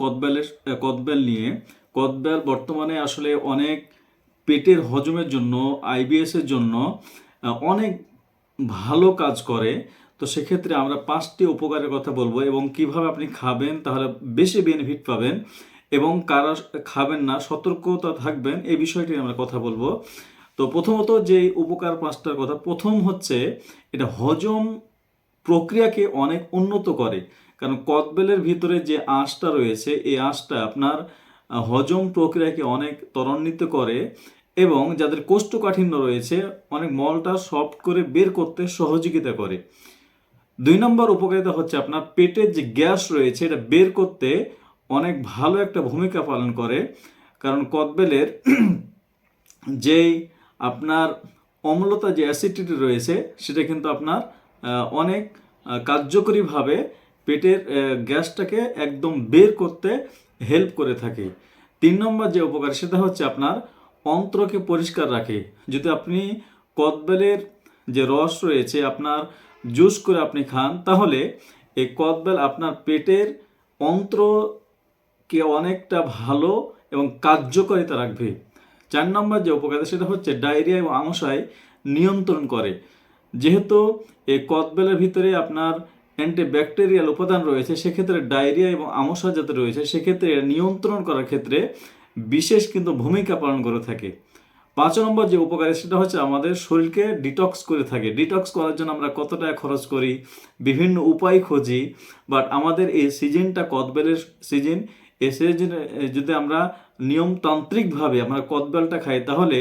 কদবেলের কদবেল নিয়ে। কদবেল বর্তমানে আসলে অনেক পেটের হজমের জন্য আইবিএস এর জন্য অনেক ভালো কাজ করে। তো সেক্ষেত্রে আমরা পাঁচটি উপকারের কথা বলব এবং কীভাবে আপনি খাবেন, তাহলে বেশি বেনিফিট পাবেন এবং কারা খাবেন না, সতর্কতা থাকবেন, এই বিষয়টি আমরা কথা বলব। তো প্রথমত যে উপকার পাঁচটার কথা, প্রথম হচ্ছে এটা হজম প্রক্রিয়াকে অনেক উন্নত করে। কারণ কদবেলের ভিতরে যে আঁশটা রয়েছে, এই আঁশটা আপনার হজম প্রক্রিয়াকে অনেক ত্বরান্বিত করে এবং যাদের কোষ্ঠকাঠিন্য রয়েছে, অনেক মলটা সফট করে বের করতে সহযোগিতা করে। দুই নম্বর উপকারিতা হচ্ছে আপনার পেটের যে গ্যাস রয়েছে, এটা বের করতে অনেক ভালো একটা ভূমিকা পালন করে। কারণ কদবেলের যেই আপনার অম্লতা যে অ্যাসিডিটি রয়েছে, সেটা কিন্তু আপনার অনেক কার্যকরীভাবে পেটের গ্যাসটাকে একদম বের করতে হেল্প করে থাকে। তিন নম্বর যে উপকার, সেটা হচ্ছে আপনার অন্ত্রকে পরিষ্কার রাখে। যদি আপনি কদবেলের যে রস রয়েছে, আপনার জুস করে আপনি খান, তাহলে এই কদবেল আপনার পেটের অন্ত্রকে অনেকটা ভালো এবং কার্যকারিতা রাখবে। চার নম্বর যে উপকারিতা সেটা হচ্ছে ডায়রিয়া এবং আমশায় নিয়ন্ত্রণ করে। যেহেতু এই কদবেলের ভিতরে আপনার অ্যান্টিব্যাকটেরিয়াল উপাদান রয়েছে, সেক্ষেত্রে ডায়রিয়া এবং আমশা যাতে রয়েছে, সেক্ষেত্রে নিয়ন্ত্রণ করার ক্ষেত্রে বিশেষ কিন্তু ভূমিকা পালন করে থাকে। পাঁচ নম্বর যে উপকারী, সেটা হচ্ছে আমাদের শরীরকে ডিটক্স করে থাকে। ডিটক্স করার জন্য আমরা কত টাকা খরচ করি, বিভিন্ন উপায় খুঁজি বাট আমাদের এই সিজনটা কদবেলের সিজন। এই সিজনে যদি আমরা নিয়মতান্ত্রিকভাবে আমরা কদবেলটা খাই, তাহলে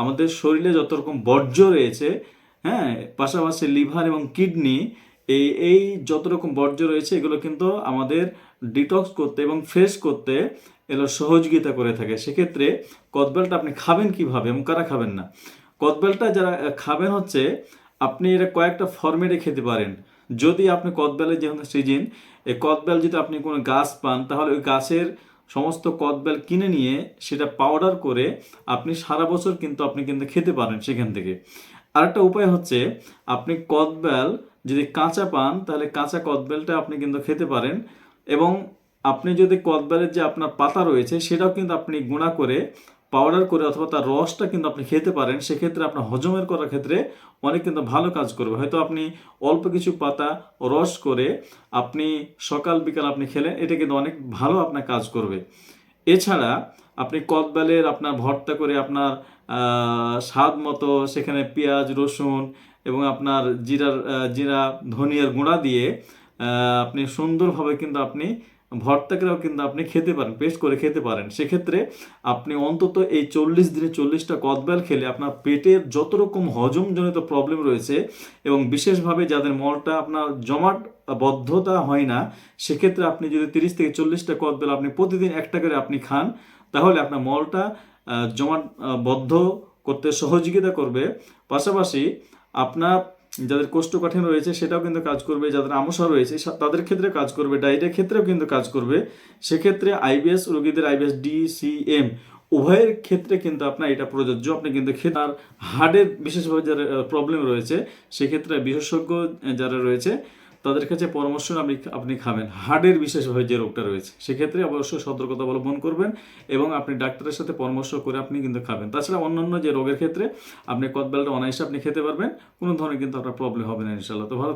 আমাদের শরীরে যত রকম বর্জ্য রয়েছে হ্যাঁ পাশাপাশি লিভার এবং কিডনি এই এই যত রকম বর্জ্য রয়েছে, এগুলো কিন্তু আমাদের ডিটক্স করতে এবং ফ্রেশ করতে এগুলো সহযোগিতা করে থাকে। সেক্ষেত্রে কদবেলটা আপনি খাবেন কীভাবে এবং কারা খাবেন না? কদবেলটা যারা খাবেন হচ্ছে আপনি এটা কয়েকটা ফর্মেটে খেতে পারেন। যদি আপনি কদবেলের যেহেতু সিজন এই কদবেল যদি আপনি কোনো গাছ পান, তাহলে ওই গাছের সমস্ত কদবেল কিনে নিয়ে সেটা পাউডার করে আপনি সারা বছর কিন্তু আপনি কিন্তু খেতে পারেন সেখান থেকে। আরেকটা উপায় হচ্ছে, আপনি কদবেল যদি কাঁচা পান, তাহলে কাঁচা কদবেলটা আপনি কিন্তু খেতে পারেন। এবং আপনি যদি কদবেলের যে আপনার পাতা রয়েছে, সেটাও কিন্তু আপনি গুঁড়া করে পাউডার করে অথবা তার রসটা কিন্তু আপনি খেতে পারেন। সেক্ষেত্রে আপনার হজমের করার ক্ষেত্রে অনেক কিন্তু ভালো কাজ করবে। হয়তো আপনি অল্প কিছু পাতা, রস করে আপনি সকাল, বিকাল আপনি খেলেন, এটা কিন্তু অনেক ভালো আপনার কাজ করবে। এছাড়া আপনি কদবেলের আপনার ভর্তা করে আপনার স্বাদ মতো সেখানে পেঁয়াজ, রসুন এবং আপনার জিরার জিরা, ধনিয়ার গুঁড়া দিয়ে আপনি সুন্দরভাবে কিন্তু আপনি ভর্তা করেও কিন্তু আপনি খেতে পারেন পেস্ট করে খেতে পারেন। সেক্ষেত্রে আপনি অন্তত এই চল্লিশ দিনে চল্লিশটা কদবেল খেলে আপনার পেটের যত রকম হজমজনিত প্রবলেম রয়েছে এবং বিশেষভাবে যাদের মলটা আপনার জমাট বদ্ধতা হয় না, সেক্ষেত্রে আপনি যদি তিরিশ থেকে চল্লিশটা কদবেল আপনি প্রতিদিন একটা করে আপনি খান তাহলে আপনার মলটা আহ, জমাট বদ্ধ করতে সহযোগিতা করবে। পাশাপাশি আপনার যাদের কোষ্ঠকাঠিন্য রয়েছে সেটাও কিন্তু কাজ করবে। যাদের আমসা রয়েছে তাদের ক্ষেত্রে কাজ করবে। ডায়রিয়ার ক্ষেত্রেও কিন্তু কাজ করবে। সেক্ষেত্রে আইবিএস রোগীদের আইবিএস ডি সি এম উভয়ের ক্ষেত্রে কিন্তু আপনার এটা প্রযোজ্য। আপনি কিন্তু আর হার্টের বিশেষভাবে যারা প্রবলেম রয়েছে সেক্ষেত্রে বিশেষজ্ঞ যারা রয়েছে তাদের কাছে পরামর্শ আপনি আপনি খাবেন। হার্টের বিশেষভাবে যে রোগটা রয়েছে, সেক্ষেত্রে অবশ্যই সতর্কতা অবলম্বন করবেন এবং আপনি ডাক্তারের সাথে পরামর্শ করে আপনি কিন্তু খাবেন। তাছাড়া অন্যান্য যে রোগের ক্ষেত্রে আপনি কদবেলটা অনায়াসে আপনি খেতে পারবেন, কোনো ধরনের কিন্তু আপনার প্রবলেম হবে না ইনশাল্লাহ তো ভালো